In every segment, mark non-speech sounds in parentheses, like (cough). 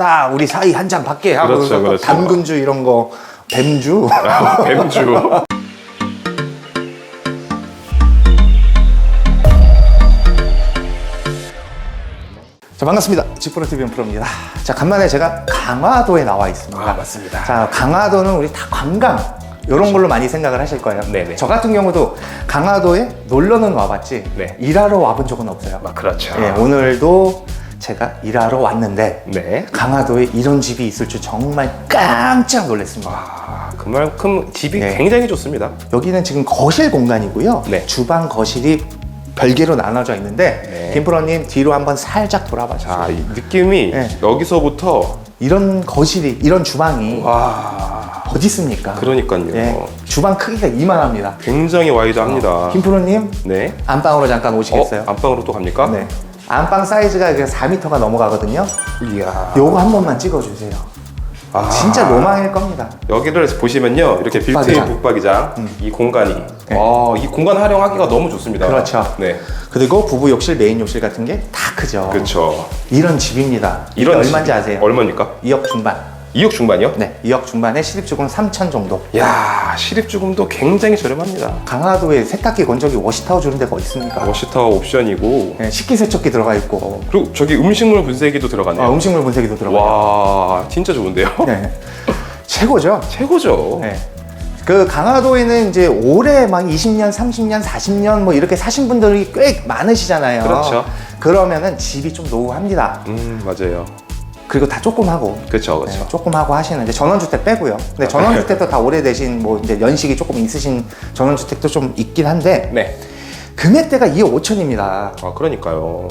딱 우리 사이 한잔 받게 하고 그렇죠, 또 그렇죠. 당근주 이런 거 뱀주 (laughs) 뱀주. 자 반갑습니다 지프로TV 프로입니다 자 간만에 제가 강화도에 나와 있습니다 아, 맞습니다. 자 강화도는 우리 다 관광 이런 걸로 많이 생각을 하실 거예요 네네. 저 같은 경우도 강화도에 놀러는 와봤지 네. 일하러 와본 적은 없어요 아, 그렇죠. 예, 오늘도 제가 일하러 왔는데 네. 강화도에 이런 집이 있을 줄 정말 깜짝 놀랐습니다 아, 그만큼 집이 네. 굉장히 좋습니다. 여기는 지금 거실 공간이고요. 네. 주방 거실이 별개로 나눠져 있는데 네. 김프로님 뒤로 한번 살짝 돌아봐 주세요. 자, 이 느낌이 네. 여기서부터 이런 거실이 이런 주방이 와, 어디 있습니까? 그러니까요. 예, 주방 크기가 이만합니다. 굉장히 와이드합니다. 김프로님 네. 안방으로 잠깐 오시겠어요? 어, 안방으로 또 갑니까? 네. 안방 사이즈가 4m가 넘어가거든요. 이야. 요거 한 번만 찍어주세요. 아, 진짜 로망일 겁니다. 여기를 보시면요, 이렇게 빌트인 북박이장. 북박이장 이 공간이, 네. 와, 이 공간 활용하기가 너무 좋습니다. 그렇죠. 네, 그리고 부부 욕실, 메인 욕실 같은 게 다 크죠. 그렇죠. 이런 집입니다. 이게 얼마인지 집- 아세요? 얼마입니까? 2억 중반. 2억 중반이요? 네, 2억 중반에 시립주금 3천 정도. 야, 시립주금도 굉장히 저렴합니다. 강화도에 세탁기 건조기 워시타워 주는 데가 어디 있습니까? 워시타워 옵션이고, 네, 식기세척기 들어가 있고 그리고 저기 음식물 분쇄기도 들어가네요. 어, 음식물 분쇄기도 들어가 요. 와, 진짜 좋은데요? (laughs) 네. 최고죠. 최고죠. 네. 그 강화도에는 이제 올해 막 20년, 30년, 40년 뭐 이렇게 사신 분들이 꽤 많으시잖아요. 그렇죠. 그러면은 집이 좀 노후합니다. 음, 맞아요. 그리고 다 조금 하고 그렇죠, 그렇죠. 네, 조금 하고 하시는 이제 전원주택 빼고요. 근데 전원주택도 다 오래되신 뭐 이제 연식이 조금 있으신 전원주택도 좀 있긴 한데 네. 금액대가 2억 5천입니다. 아, 그러니까요.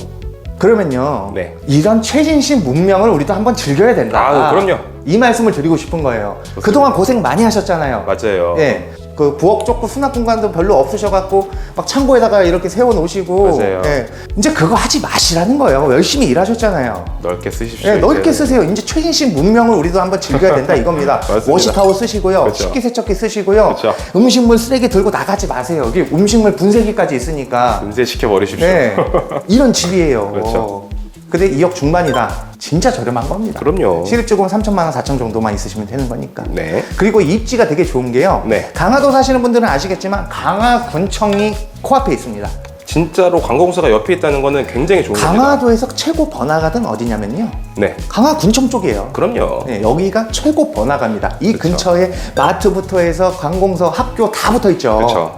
그러면요. 네. 이런 최신식 문명을 우리도 한번 즐겨야 된다. 아, 그럼요. 이 말씀을 드리고 싶은 거예요. 그동안 고생 많이 하셨잖아요. 맞아요. 예. 그 부엌 좁고 수납 공간도 별로 없으셔갖고 막 창고에다가 이렇게 세워 놓으시고 맞아요. 예. 이제 그거 하지 마시라는 거예요. 열심히 일하셨잖아요. 넓게 쓰십시오. 예, 넓게 이제는. 쓰세요. 이제 최신식 문명을 우리도 한번 즐겨야 된다 이겁니다. (laughs) 맞습니다. 워시타워 쓰시고요. 그렇죠. 식기세척기 쓰시고요. 그렇죠. 음식물 쓰레기 들고 나가지 마세요. 이게 음식물 분쇄기까지 있으니까. 분쇄시켜 버리십시오. 네. (laughs) 이런 집이에요. 그렇죠. 근데 2억 중반이다. 진짜 저렴한 겁니다. 그럼요. 실입주금 3천만 원, 4천 정도만 있으시면 되는 거니까. 네. 그리고 입지가 되게 좋은 게요. 네. 강화도 사시는 분들은 아시겠지만 강화군청이 코앞에 있습니다. 진짜로 관광공사가 옆에 있다는 거는 굉장히 좋은 겁니다. 강화도에서 최고 번화가는 어디냐면요. 네. 강화군청 쪽이에요. 그럼요. 네, 여기가 최고 번화가입니다. 이 그쵸. 근처에 마트부터 해서 관공서, 학교 다 붙어 있죠. 그렇죠.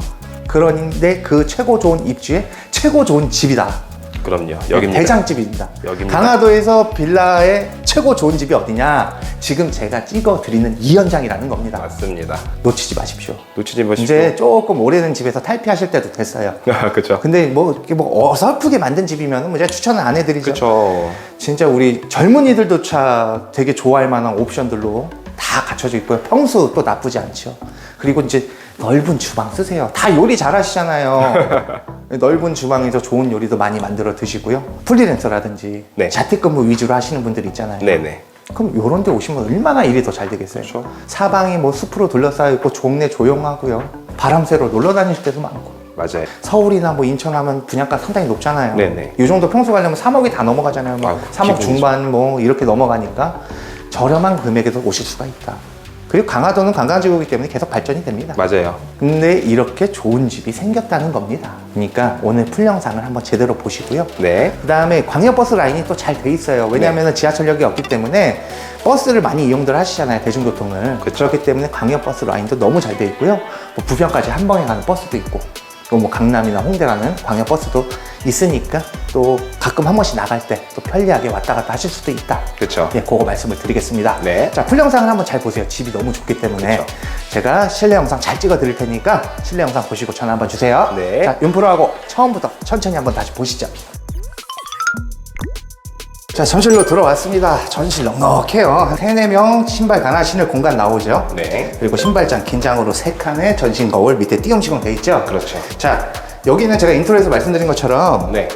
그런데 그 최고 좋은 입지에 최고 좋은 집이다. 그럼요. 여기입니다. 대장집입니다. 여기입니다. 강화도에서 빌라의 최고 좋은 집이 어디냐? 지금 제가 찍어 드리는 이 현장이라는 겁니다. 맞습니다. 놓치지 마십시오. 놓치지 마십시오. 이제 조금 오래된 집에서 탈피하실 때도 됐어요. (laughs) 아, 그렇죠. 근데 뭐 이렇게 뭐 어설프게 만든 집이면 뭐 제가 추천을 안 해드리죠. 그렇죠. 진짜 우리 젊은이들도 차 되게 좋아할 만한 옵션들로 다 갖춰져 있고요. 평수 또 나쁘지 않죠. 그리고 이제 넓은 주방 쓰세요. 다 요리 잘 하시잖아요. (laughs) 넓은 주방에서 좋은 요리도 많이 만들어 드시고요. 프리랜서라든지 네. 자택근무 위주로 하시는 분들 있잖아요. 네네. 그럼 요런 데 오시면 얼마나 일이 더 잘 되겠어요. 그렇죠. 사방이 뭐 숲으로 둘러싸여 있고 종내 조용하고요. 바람 쐬러 놀러 다니실 때도 많고. 맞아요. 서울이나 뭐 인천 하면 분양가 상당히 높잖아요. 네네. 이 정도 평수 가려면 3억이 다 넘어가잖아요. 뭐 아유, 3억 기본이죠. 중반 뭐 이렇게 넘어가니까 저렴한 금액에도 오실 수가 있다. 그리고 강화도는 관광지구이기 때문에 계속 발전이 됩니다. 맞아요. 근데 이렇게 좋은 집이 생겼다는 겁니다. 그러니까 오늘 풀 영상을 한번 제대로 보시고요. 네. 그 다음에 광역버스 라인이 또 잘 돼 있어요. 왜냐하면 지하철역이 없기 때문에 버스를 많이 이용들 하시잖아요. 대중교통을. 그쵸. 그렇기 때문에 광역버스 라인도 너무 잘 돼 있고요. 뭐 부평까지 한 번에 가는 버스도 있고 또 뭐 강남이나 홍대 가는 광역버스도 있으니까 또 가끔 한 번씩 나갈 때 또 편리하게 왔다 갔다 하실 수도 있다. 그렇죠. 예, 그거 말씀을 드리겠습니다. 네. 자, 풀 영상을 한번 잘 보세요. 집이 너무 좋기 때문에 그쵸. 제가 실내 영상 잘 찍어 드릴 테니까 실내 영상 보시고 전화 한번 주세요. 네. 자, 윤프로하고 처음부터 천천히 한번 다시 보시죠. 자, 전실로 들어왔습니다. 전실 넉넉해요. 세네 명 신발 가나 신을 공간 나오죠. 네. 그리고 신발장 긴장으로 세 칸의 전신 거울 밑에 띄움 시공 돼 있죠. 그렇죠. 자, 여기는 제가 인트로에서 말씀드린 것처럼 네.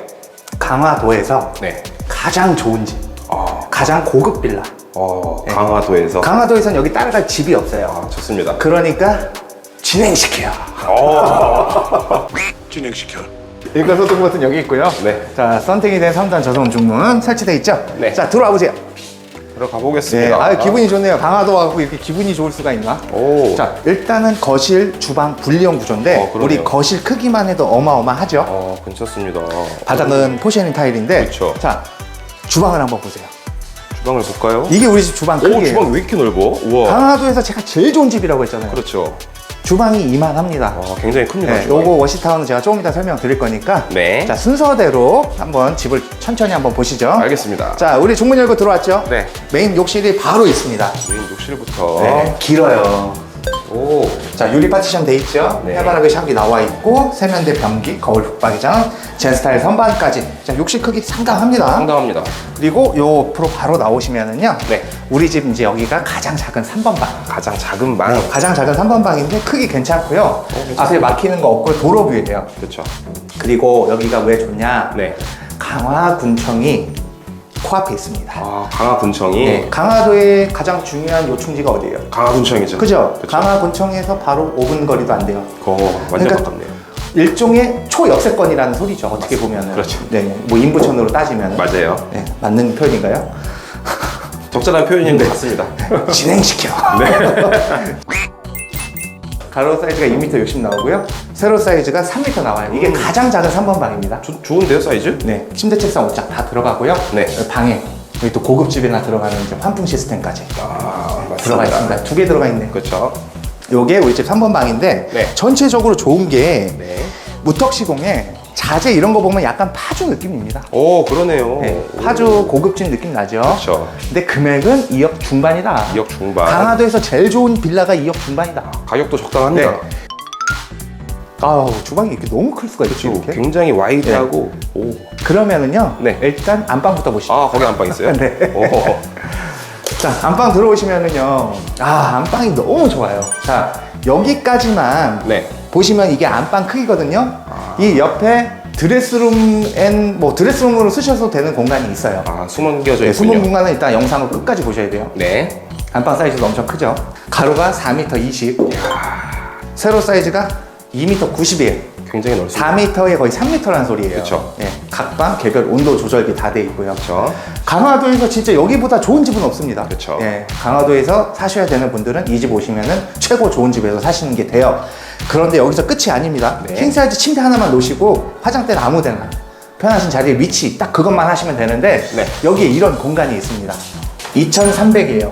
강화도에서 네. 가장 좋은 집, 어, 가장 고급 빌라. 어 강화도에서. 강화도에선 여기 따라갈 집이 없어요. 아, 좋습니다. 그러니까 진행시켜요. (laughs) 진행시켜. 일가 소통 버튼 여기 있고요. 네. 자, 선택이 된 3단 저동 중문 설치돼 있죠? 네. 자, 들어와 보세요. 들어가 네, 보겠습니다. 아 기분이 좋네요. 강화도 하고 이렇게 기분이 좋을 수가 있나? 오. 자, 일단은 거실, 주방 분리형 구조인데 어, 그러네요. 우리 거실 크기만 해도 어마어마하죠. 어, 괜찮습니다. 바닥은 포시아닌 타일인데 그쵸. 자, 주방을 한번 보세요. 주방을 볼까요? 이게 우리 집 주방 오, 크기예요. 주방 왜 이렇게 넓어? 우와. 강화도에서 제가 제일 좋은 집이라고 했잖아요. 그렇죠. 주방이 이만합니다. 와, 굉장히 큽니다. 네, 주방이. 요거 워시타운은 제가 조금 이따 설명드릴 거니까 네. 자 순서대로 한번 집을 천천히 한번 보시죠. 알겠습니다. 자 우리 중문 열고 들어왔죠? 네. 메인 욕실이 바로 있습니다. 메인 욕실부터. 네, 길어요. 오. 자 유리 파티션 돼 있죠? 네. 해바라기 샵이 나와 있고 세면대 변기, 거울 붙박이장, 젠스타일 선반까지. 자 욕실 크기 상당합니다. 상당합니다. 그리고 요 앞으로 바로 나오시면은요. 네. 우리 집 이제 여기가 가장 작은 3번 방. 가장 작은 방. 가장 작은 3번 방인데 크기 괜찮고요. 앞에 막히는 거 없고 도로뷰예요. 그렇죠. 그리고 여기가 왜 좋냐? 네. 강화군청이 코앞에 있습니다. 아, 강화군청이 네, 강화도의 가장 중요한 요충지가 어디예요? 강화군청이죠. 그죠? 그쵸. 강화군청에서 바로 5분 거리도 안 돼요. 어, 완전 그러니까 가깝네요. 일종의 초역세권이라는 소리죠. 어떻게 보면은. 그렇죠. 네, 뭐 인부천으로 따지면. 맞아요. 네, 맞는 표현인가요? (laughs) 적절한 표현인 것 같습니다. (laughs) 진행시켜. 네. (laughs) 가로 사이즈가 2m 60 나오고요. 세로 사이즈가 3m 나와요. 이게 가장 작은 3번 방입니다. 조- 좋은데요, 사이즈? 네, 침대, 책상, 옷장 다 들어가고요. 네. 방에 여기 또 고급집이나 들어가는 이제 환풍 시스템까지 아, 맞습니다. 들어가 있습니다. 두 개 들어가 있네요. 그렇죠. 요게 우리 집 3번 방인데 네. 전체적으로 좋은 게 네. 무턱 시공에 자재 이런 거 보면 약간 파주 느낌입니다. 오, 그러네요. 네, 오. 파주 고급진 느낌 나죠? 그렇죠. 근데 금액은 2억 중반이다. 2억 중반. 강화도에서 제일 좋은 빌라가 2억 중반이다. 가격도 적당합니다. 네. 아우 주방이 이렇게 너무 클 수가 있죠 이렇게. 굉장히 와이드하고 오. 그러면은요. 네. 일단 안방부터 보시죠. 아, 거기 안방 있어요? (laughs) 네. 오. (laughs) 자, 안방 들어오시면은요. 아, 안방이 너무 좋아요. 자, 여기까지만 네. 보시면 이게 안방 크기거든요. 이 옆에 드레스룸 앤, 뭐 드레스룸으로 쓰셔도 되는 공간이 있어요. 아, 숨겨져 네, 숨은 있군요. 공간은 일단 영상을 끝까지 보셔야 돼요. 네. 안방 사이즈도 엄청 크죠. 가로가 4m 20. 세로 사이즈가 2m 90이에요. 굉장히 넓습니다. 4m에 거의 3m라는 소리예요. 그쵸. 네, 각방 개별 온도 조절기 다 돼 있고요. 그렇죠. 강화도에서 진짜 여기보다 좋은 집은 없습니다. 그쵸. 예, 강화도에서 사셔야 되는 분들은 이 집 오시면은 최고 좋은 집에서 사시는 게 돼요. 그런데 여기서 끝이 아닙니다. 네. 킹사이즈 침대 하나만 놓으시고 화장대는 아무데나 편하신 자리에 위치 딱 그것만 하시면 되는데 네. 여기에 이런 공간이 있습니다. 2,300이에요.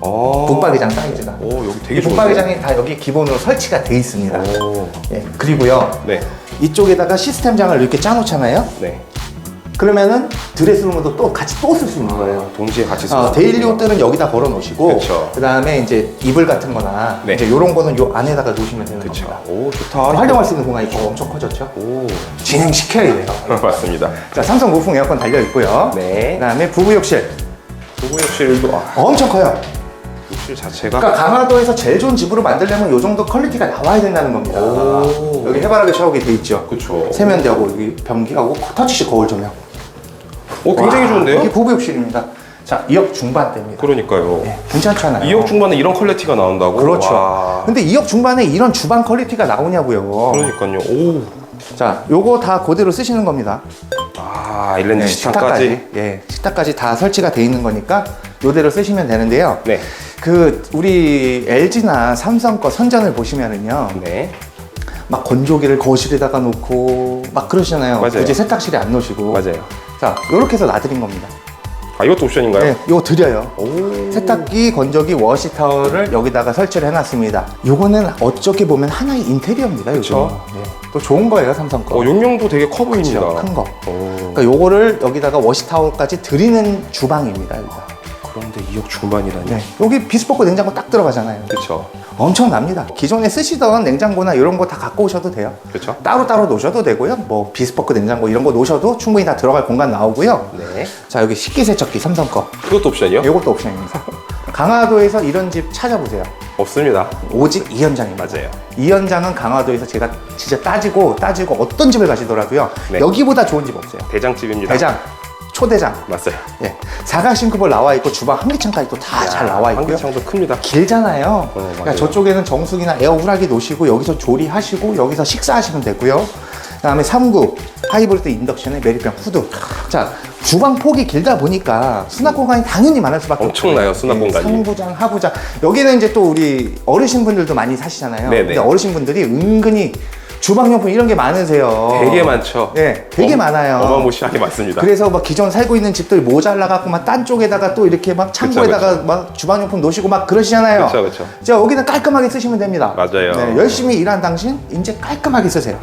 어. 북박이장 사이즈가. 오, 여기 이 되게 좋은데. 북박이장이 다 여기 기본으로 설치가 돼 있습니다. 오. 예, 그리고요. 네. 이쪽에다가 시스템장을 이렇게 짜놓잖아요. 네. 그러면은 드레스룸으로 또 같이 또 쓸 수 있는 거예요. 동시에 같이 쓰 어, 데일리 옷들은 여기다 걸어 놓으시고 그쵸. 그다음에 이제 이불 같은 거나 네. 이제 요런 거는 요 안에다가 놓으시면 되는 그렇죠. 겁니다. 오, 좋다. 활용할 수 있는 공간이 더 엄청 커졌죠. 오. 진행시켜야 돼요. (laughs) 맞습니다. 자, 삼성 무풍 에어컨 달려 있고요. 네. 그다음에 부부 욕실 부부 욕실도 아, 엄청 커요. 욕실 자체가 그러니까 강화도에서 제일 좋은 집으로 만들려면 요 정도 퀄리티가 나와야 된다는 겁니다. 오. 여기 해바라기 샤워기 돼 있죠. 그쵸. 세면대하고 여기 변기하고 터치식 거울 조명. 오, 굉장히 와, 좋은데요? 이게 부부 욕실입니다. 자, 2억 중반대입니다. 그러니까요. 네, 괜찮잖아요. 2억 중반에 이런 퀄리티가 나온다고? 그렇죠. 와. 근데 2억 중반에 이런 주방 퀄리티가 나오냐고요. 그러니까요. 오. 자, 요거 다 그대로 쓰시는 겁니다. 아, 일렌드 네, 식탁까지. 예, 식탁까지 다 설치가 돼 있는 거니까 요대로 쓰시면 되는데요. 네. 그 우리 LG나 삼성 거 선전을 보시면은요. 네. 막 건조기를 거실에다가 놓고 막 그러시잖아요. 맞아요. 굳이 세탁실에 안 놓으시고. 맞아요. 자, 요렇게 해서 놔드린 겁니다. 아, 이것도 옵션인가요? 네, 요거 드려요. 오. 세탁기, 건조기, 워시 타월을 여기다가 설치를 해놨습니다. 요거는 어떻게 보면 하나의 인테리어입니다. 요즘. 그쵸. 네. 또 좋은 거예요, 삼성 거. 어, 용량도 되게 커 보입니다. 그쵸, 큰 거. 오. 그러니까 요거를 여기다가 워시 타월까지 드리는 주방입니다. 여기가. 그런데 2억 중반이라니. 네. 여기 비스포크 냉장고 딱 들어가잖아요. 그렇죠. 엄청납니다. 기존에 쓰시던 냉장고나 이런 거 다 갖고 오셔도 돼요. 그렇죠. 따로따로 놓으셔도 되고요. 뭐 비스포크 냉장고 이런 거 놓으셔도 충분히 다 들어갈 공간 나오고요. 네. 자 여기 식기세척기 삼성 거. 그것도 옵션이요? 이것도 옵션입니다. (laughs) 강화도에서 이런 집 찾아보세요. 없습니다. 오직 이 현장입니다. 맞아요. 이 현장은 강화도에서 제가 진짜 따지고 따지고 어떤 집을 가시더라도요. 네. 여기보다 좋은 집 없어요. 대장집입니다. 대장, 초대장, 맞아요. 예, 사각 싱크볼 나와 있고 주방 한기창까지 또 다 잘 나와 있고요. 한기창도 큽니다. 길잖아요. 그러니까 맞아요. 저쪽에는 정수기나 에어 후라기 놓으시고 여기서 조리하시고 여기서 식사하시면 되고요. 그다음에 3구 하이브리드 인덕션의 메리병 후드. 자 주방 폭이 길다 보니까 수납 공간이 당연히 많을 수밖에 엄청나요. 수납 네, 공간이. 상부장, 하부장. 여기는 이제 또 우리 어르신 분들도 많이 사시잖아요. 네네. 근데 어르신 분들이 은근히 주방용품 이런 게 많으세요. 되게 많죠. 네, 되게 많아요. 어마무시하게 많습니다. 그래서 막 기존 살고 있는 집들 모자라 갖고 막 딴 쪽에다가 또 이렇게 막 창고에다가 그쵸. 막 주방용품 놓으시고 막 그러시잖아요. 그쵸, 그쵸. 자 여기는 깔끔하게 쓰시면 됩니다. 맞아요. 네, 열심히 일한 당신 이제 깔끔하게 쓰세요.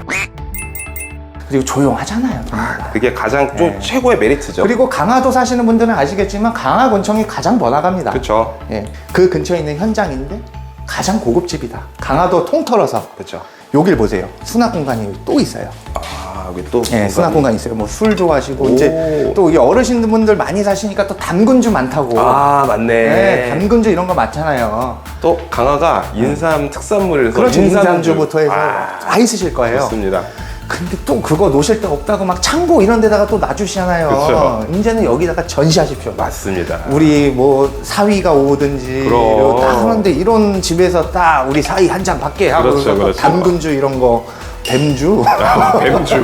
그리고 조용하잖아요. 동네가. 그게 가장 좀 네. 최고의 메리트죠. 그리고 강화도 사시는 분들은 아시겠지만 강화군청이 가장 번화가입니다. 그쵸. 예, 그 근처에 있는 현장인데 가장 고급집이다. 강화도 통틀어서 그쵸. 여길 보세요. 수납 공간이 또 있어요. 아, 여기 또. 예, 수납 공간 있어요. 뭐 술 좋아하시고 오. 이제 또이 어르신분들 많이 사시니까 또 담근주 많다고. 아, 맞네. 네, 담근주 이런 거 많잖아요. 또 강화가 인삼 특산물에서 그렇죠. 인삼주. 인삼주부터 해서 아, 많이 쓰실 거예요. 좋습니다. 근데 또 그거 놓으실 데 없다고 막 창고 이런 데다가 또 놔주시잖아요. 그쵸. 이제는 여기다가 전시하십시오. 맞습니다. 우리 뭐 사위가 오든지 그럼. 이러고 딱 하는데 이런 집에서 딱 우리 사위 한 잔 받게 하고 그렇죠, 또 그렇죠. 담근주 이런 거 뱀주 (laughs) 뱀주.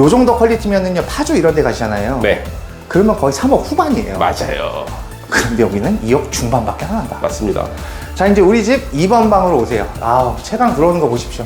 요 정도 퀄리티면은요 파주 이런 데 가시잖아요. 네, 그러면 거의 3억 후반이에요. 맞아요. 그런데 여기는 2억 중반밖에 안 한다. 맞습니다. 자 이제 우리 집 2번 방으로 오세요. 아 채광 들어오는 거 보십시오.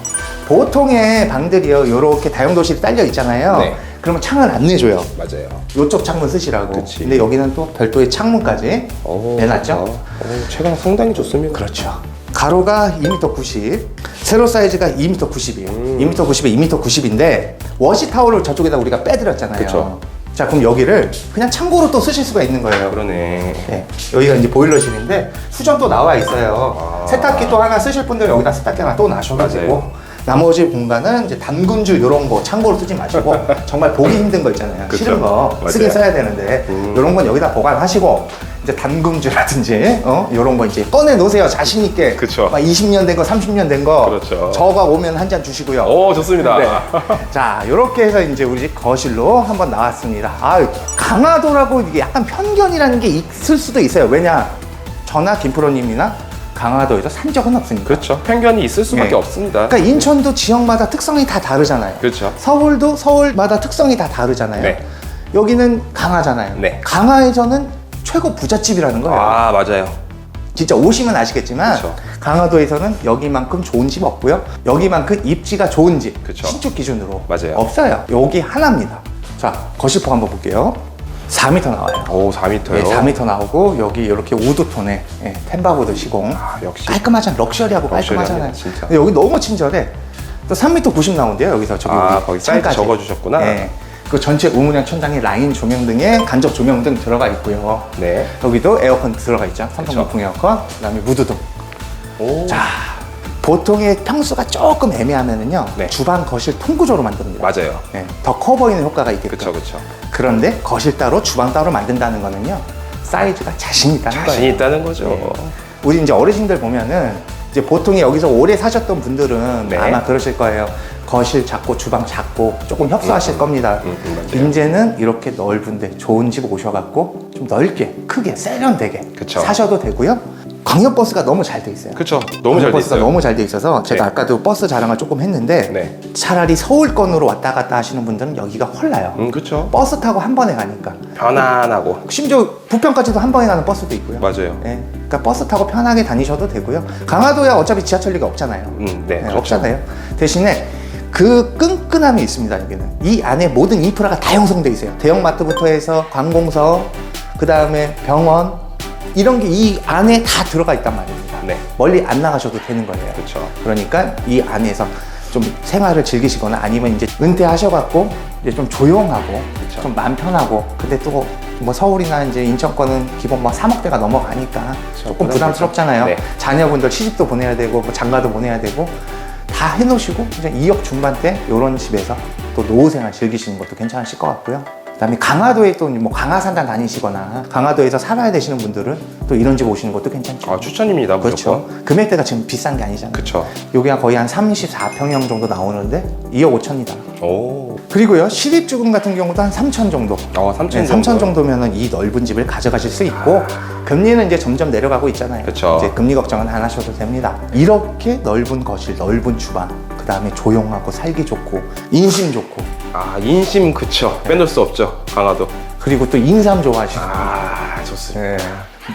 보통의 방들이요 이렇게 다용도실이 딸려 있잖아요. 네. 그러면 창을 안 내줘요. 맞아요. 이쪽 창문 쓰시라고. 그치. 근데 여기는 또 별도의 창문까지 오, 내놨죠. 오, 체감 상당히 좋습니다. 그렇죠. 가로가 2m 90, 세로 사이즈가 2m 90이에요. 음. 2m 90에 2m 90인데 워시 타월을 저쪽에다 우리가 빼드렸잖아요. 그쵸. 자 그럼 여기를 그냥 창고로 또 쓰실 수가 있는 거예요. 그러네. 네, 여기가 이제 보일러실인데 수전 또 나와 있어요. 아. 세탁기 또 하나 쓰실 분들 여기다 세탁기 하나 또 놔셔도 맞아요. 나머지 공간은 이제 담근주 이런 거 창고로 쓰지 마시고 (laughs) 정말 보기 힘든 거 있잖아요. 그쵸. 싫은 거 맞아요. 쓰긴 써야 되는데 음. 이런 건 여기다 보관하시고 이제 담금주라든지 어 이런 거 이제 꺼내 놓으세요 자신 있게. 그쵸. 막 20년 된 거, 30년 된 거. 그렇죠. 저가 오면 한 잔 주시고요. 오, 좋습니다. 네. 자, 이렇게 해서 이제 우리 집 거실로 한번 나왔습니다. 아, 강화도라고 이게 약간 편견이라는 게 있을 수도 있어요. 왜냐, 저나 김프로님이나 강화도에서 산 적은 없으니까. 그렇죠. 편견이 있을 수밖에 네. 없습니다. 그러니까 인천도 지역마다 특성이 다 다르잖아요. 그렇죠. 서울도 서울마다 특성이 다 다르잖아요. 네. 여기는 강화잖아요. 네. 강화에서는 최고 부잣집이라는 거예요. 아, 맞아요. 진짜 오시면 아시겠지만 그쵸. 강화도에서는 여기만큼 좋은 집 없고요. 여기만큼 입지가 좋은 집 그쵸. 신축 기준으로 맞아요. 없어요. 여기 하나입니다. 자 거실폭 한번 볼게요. 4m 나와요. 오, 4m요. 네, 4m 나오고 여기 이렇게 우드톤의 예, 템바보드 시공 아, 역시. 깔끔하잖아 럭셔리하고 깔끔하잖아요. 진짜. 근데 여기 너무 친절해. 또 3m 90 나온대요 여기서 저기 아, 우리 거기 사이즈 창까지. 적어주셨구나. 네. 그 전체 우문형 천장에 라인 조명 등에 간접 조명 등 들어가 있고요. 네. 여기도 에어컨 들어가 있죠. 삼성 그쵸. 무풍 에어컨, 그다음에 무드등. 오. 자, 보통의 평수가 조금 애매하면은요. 네. 주방 거실 통구조로 만듭니다. 맞아요. 네, 더 커 보이는 효과가 있겠죠. 그쵸, 그쵸. 그런데 거실 따로 주방 따로 만든다는 거는요. 사이즈가 자신 있다는 자신 거예요. 있다는 거죠. 네. 우리 이제 어르신들 보면은 이제 보통 여기서 오래 사셨던 분들은 네. 아마 그러실 거예요. 거실 작고 주방 작고 조금 협소하실 음, 겁니다. 음, 음, 맞아요. 이제는 이렇게 넓은데 좋은 집 오셔갖고 좀 넓게 크게 세련되게 그쵸. 사셔도 되고요. 광역버스가 너무 잘 돼 있어요. 그쵸. 너무 잘돼 버스가 있어요. 너무 잘 돼 있어서 제가 네. 아까도 버스 자랑을 조금 했는데 네. 차라리 서울권으로 왔다 갔다 하시는 분들은 여기가 헐나요. 음, 그쵸. 버스 타고 한 번에 가니까 편안하고. 심지어 부평까지도 한 번에 가는 버스도 있고요. 맞아요. 예, 그러니까 버스 타고 편하게 다니셔도 되고요. 강화도야 어차피 지하철리가 없잖아요. 음, 네. 네, 그렇죠. 없잖아요. 대신에 그 끈끈함이 있습니다. 여기는 이 안에 모든 인프라가 다 형성돼 있어요. 대형마트부터 해서 관공서, 그 다음에 병원 이런 게 이 안에 다 들어가 있단 말입니다. 네. 멀리 안 나가셔도 되는 거예요. 그쵸. 그러니까 이 안에서 좀 생활을 즐기시거나 아니면 이제 은퇴하셔갖고 이제 좀 조용하고 그쵸. 좀 마음 편하고 근데 또 뭐 서울이나 이제 인천권은 기본 막 3억대가 넘어가니까 조금 부담스럽잖아요. 네. 자녀분들 시집도 보내야 되고 뭐 장가도 보내야 되고 다 해놓으시고 이제 2억 중반 대 이런 집에서 또 노후 생활 즐기시는 것도 괜찮으실 것 같고요. 그다음에 강화도에 또 뭐 강화산단 다니시거나 강화도에서 살아야 되시는 분들은 또 이런 집 오시는 것도 괜찮죠. 아, 추천입니다. 그렇죠. 무조건. 금액대가 지금 비싼 게 아니잖아요. 그쵸. 여기가 거의 한 34평형 정도 나오는데 2억 5천이다. 오. 그리고요 시립주금 같은 경우도 한 3천 정도. 어, 3천 네, 3천 정도면은 이 넓은 집을 가져가실 수 있고 금리는 이제 점점 내려가고 있잖아요. 그쵸. 이제 금리 걱정은 안 하셔도 됩니다. 이렇게 넓은 거실, 넓은 주방, 그그 다음에 조용하고 살기 좋고 인심 좋고 아 인심 그쵸. 빼놓을 수 없죠. 강화도. 그리고 또 인삼 좋아하시고 아 좋습니다. 네.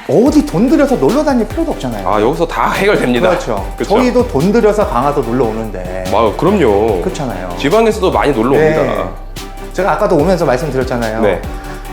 어디 돈 들여서 놀러 다닐 필요도 없잖아요. 아 여기서 다 해결됩니다. 그렇죠. 그쵸? 저희도 돈 들여서 강화도 놀러 오는데 아 그럼요. 그렇잖아요. 지방에서도 많이 놀러 네. 옵니다. 제가 아까도 오면서 말씀드렸잖아요. 네.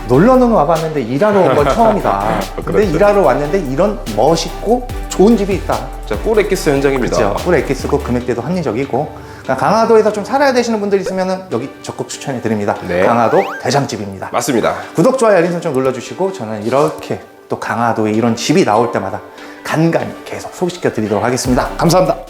놀러는 와봤는데 일하러 온 건 (laughs) 처음이다. 근데 그렇죠. 일하러 왔는데 이런 멋있고 좋은 집이 있다. 자 꿀 엑기스 현장입니다. 그렇죠. 꿀 액기스고 금액대도 합리적이고 그러니까 강화도에서 좀 살아야 되시는 분들 있으면 여기 적극 추천해 드립니다. 네. 강화도 대장집입니다. 맞습니다. 구독, 좋아요, 알림 설정 눌러주시고 저는 이렇게 또 강화도에 이런 집이 나올 때마다 간간히 계속 소개시켜 드리도록 하겠습니다. 감사합니다.